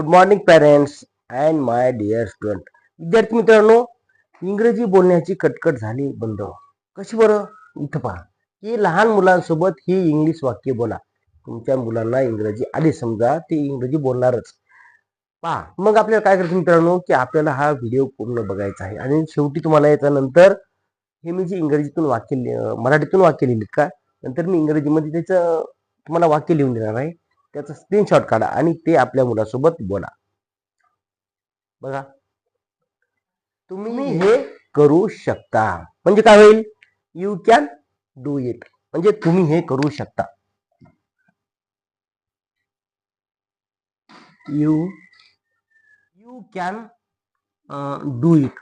Good morning parents and my dear student विद्यार्थी मित्रांनो इंग्रजी बोलण्याची कटकट झाली बंद. कशी बरं? इथं पहा. की लहान मुलांसोबत ही इंग्लिश वाक्य बोला. तुमच्या मुलांना इंग्रजी आली समजा ते इंग्रजी बोलणारच. पहा. मग आपल्याला काय करायचं मित्रांनो? की आपल्याला हा व्हिडिओ पूर्ण बघायचा आहे. आणि शेवटी तुम्हाला याच्यानंतर हे मी जे इंग्रजीतून वाक्य मराठीतून वाक्य लिहिलीत का? नंतर मी इंग्रजीमध्ये त्याचं तुम्हाला वाक्य लिहून देणार आहे. त्याचा स्क्रीनशॉट काढा आणि ते आपल्या मुलासोबत बोला. बघा. तुम्ही हे करू शकता. म्हणजे काय होईल? यू कॅन डू इट म्हणजे तुम्ही हे करू शकता. You you can do it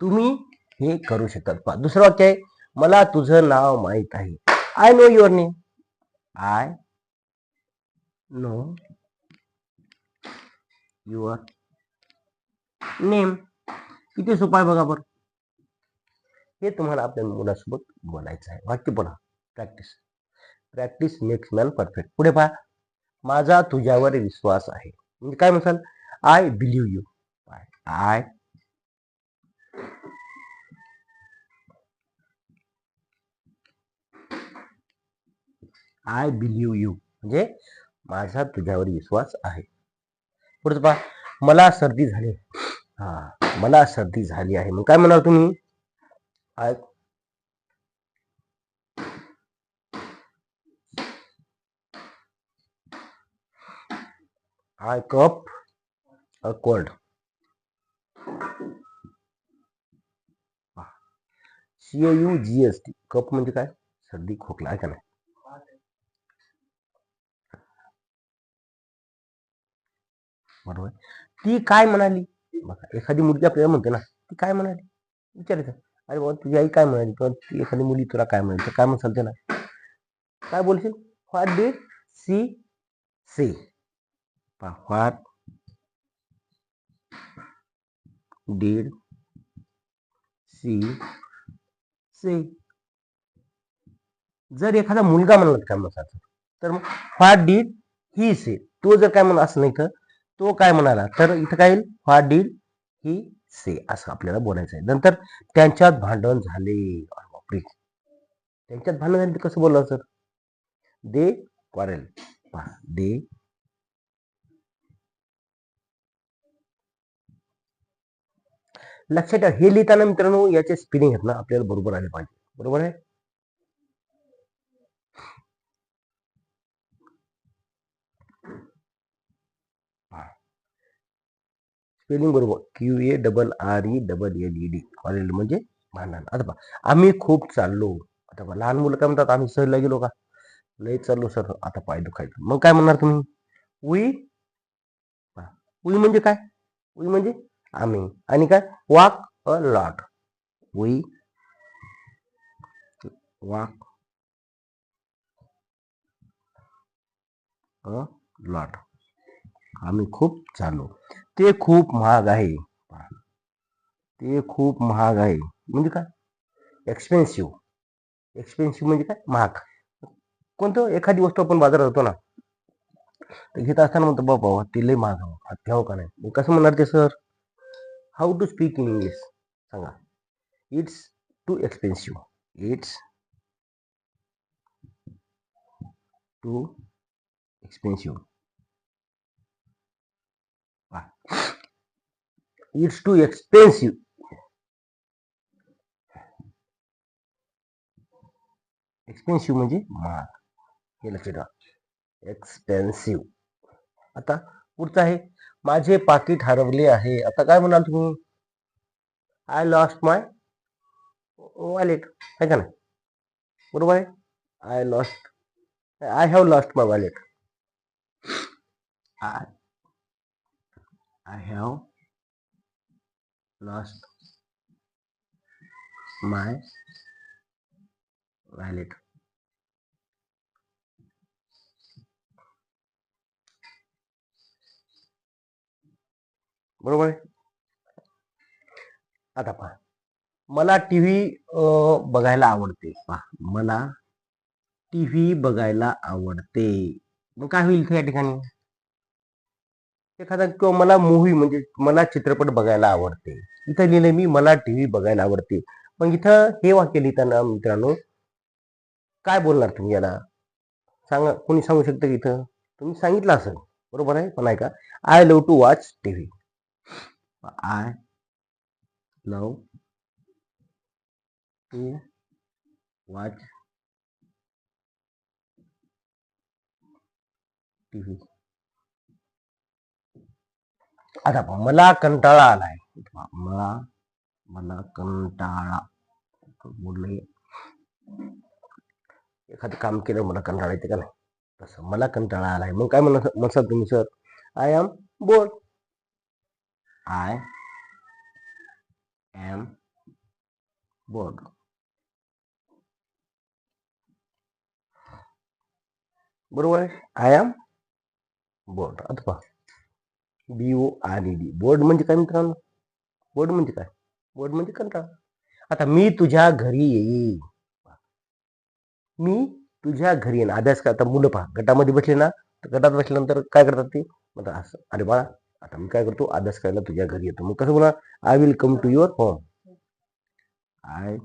तुम्ही हे करू शकता. दुसरं वाक्य आहे मला तुझं नाव माहीत आहे. I know your name I know your name किती सोपं आहे बघा बरं. हे तुम्हाला आपल्या मुलासोबत बोलायचं आहे. वाक्य बोला. Practice practice makes man perfect पुढे पहा. माझा तुझ्यावर विश्वास आहे. म्हणजे काय म्हणसाल I believe you I I believe you म्हणजे माझा तुझ्यावर विश्वास आहे. पुढचं पहा. मला सर्दी झाली. हा मला सर्दी झाली आहे. मग काय म्हणाल तुम्ही? I I cup a cold C U G S T cup म्हणजे काय? सर्दी खोकला आहे का नाही? बरोबर? ती काय म्हणाली? बघा एखादी मुलगी आपल्याला म्हणते ना ती काय म्हणाली? विचारायचं. अरे बाबा तुझी आई काय म्हणाली? किंवा ती एखादी मुली तुला काय म्हणाली? तर काय म्हणसाल त्याला काय बोलशील? What did she say what did she say जर एखादा मुलगा म्हणला काय म्हणसाल तर मग व्हॉट डीड ही से तो जर काय म्हणा असं नाही तर तो काय म्हणाला? तर इथं काय येईल? हा डीड ही से असं आपल्याला बोलायचं आहे. नंतर त्यांच्यात भांडण झाले. बापरे! त्यांच्यात भांडण झाले ते कसं बोललं सर? दे क्वारेल. दे. लक्षात ठेवा हे लिहिताना मित्रांनो याचे स्पेलिंग आहेत ना आपल्याला बरोबर आले पाहिजे. बरोबर आहे? स्पेलिंग बरोबर. Q A double R E double L E D college म्हणजे भांडण. आता पहा आम्ही खूप चाललो. आता पहा, लहान मुलं काय म्हणतात आम्ही सहलीला गेलो का? लई चाललो सर. आता पाय दुखायचं. मग काय म्हणणार तुम्ही? उई? उई म्हणजे काय? उई म्हणजे आम्ही. आणि काय? वाक अ लॉट उई. वाक अ लॉट आम्ही खूप चाललो. ते खूप महाग आहे. ते खूप महाग आहे. म्हणजे काय? एक्सपेन्सिव्ह एक्सपेन्सिव्ह म्हणजे काय? महाग. कोणतं? एखादी वस्तू आपण बाजारात होतो ना. तर घेत असताना म्हणतो बाबा ते लय महाग हवं घ्यावं का नाही? मी कसं म्हणणार ते sir how to speak in English सांगा. It's too expensive it's too expensive it's too expensive expensive म्हणजे महाग. हे लक्षात ठेवा. एक्सपेन्सिव्ह आता पुढचं आहे. माझे पाकिट हरवले आहे. आता काय म्हणाल तुम्ही? आय लॉस्ट माय वॉलेट आहे का नाही? बरोबर आहे? I lost I have lost my wallet I I have lost my wallet बरोबर आहे? आता पहा. मला टी व्ही बघायला आवडते. पहा. मला टी व्ही बघायला आवडते. मग काय होईल त्या या ठिकाणी? एखादा किंवा मला मूव्ही म्हणजे मला चित्रपट बघायला आवडते. इथं लिहिले मी मला टीव्ही बघायला आवडते. मग इथं हे वाक्य लिहिताना मित्रांनो काय बोलणार तुम्ही याला? सांगा कोणी सांगू शकतं की इथं? तुम्ही सांगितलं असेल. बरोबर आहे? पण ऐका. I love to watch TV I love to watch TV आता पहा, मला कंटाळा आलाय पहा, मला मला कंटाळा बोलले एखादं काम केलं मला कंटाळा येते का नाही तसं मला कंटाळा आलाय मग काय म्हणा म्हणसाल तुम्ही sir I am bored I am bored बरोबर आहे आय एम बोर्ड आता पहा B O R E D bored म्हणजे काय मित्रांनो? बोर्ड म्हणजे काय? बोर्ड म्हणजे कंटाळा. आता मी तुझ्या घरी येईन. मी तुझ्या घरी येईन. अभ्यास करता आता मुलं पहा. गटामध्ये बसले ना तर गटात बसल्यानंतर काय करतात ते? म्हणतात असं. अरे बाळा आता मी काय करतो? अभ्यास करायला तुझ्या घरी येतो. मग कसं बोला I will come to your home I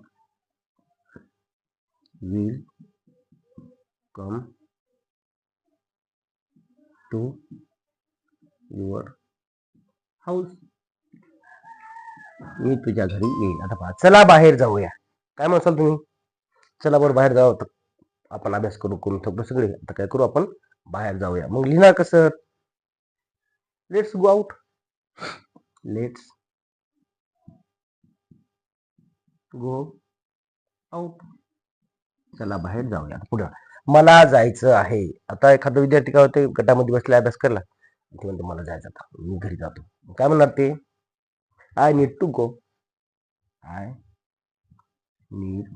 will come to your house. मी तुझ्या घरी येईल आता पहा चला बाहेर जाऊया. काय म्हणसाल तुम्ही? चला बरं बाहेर जाऊ. तर आपण अभ्यास करू करून थोडं सगळे. आता काय करू आपण? बाहेर जाऊया. मग लिहिणार कसं? Let's go out let's go out चला बाहेर जाऊया. पुढं. मला जायचं आहे. आता एखादा विद्यार्थी काय होते गटामध्ये बसला अभ्यास करला ते म्हणतो मला जायचं आता. मी घरी जातो. काय म्हणणार ते? I need to go. I need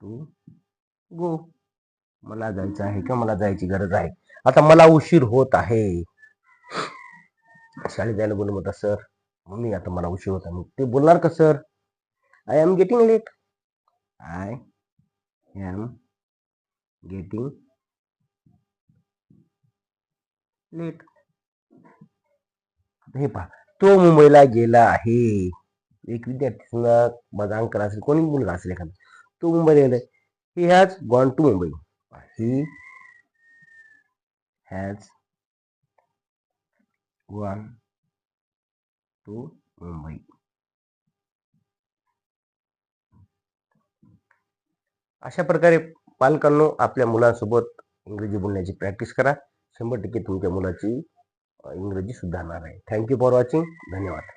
to go. मला जायचं आहे किंवा मला जायची गरज आहे. आता मला उशीर होत आहे. शाळेत जायला बोलू होता सर मम्मी आता मला उशीर होत आहे. मग ते बोलणार का sir? I am getting late. I am getting late हे पहा तो मुंबईला गेला आहे. एक विद्यार्थी समजा माझा अंकल असेल कोणी मुलगा असेल एखादा तो मुंबईला गेला he has gone to Mumbai he has gone to Mumbai अशा प्रकारे पालकांनो आपल्या मुलांसोबत इंग्रजी बोलण्याची प्रॅक्टिस करा. शंभर टक्के तुमच्या मुलाची इंग्रजी सुधारणार आहे. थँक्यू फॉर वॉचिंग धन्यवाद.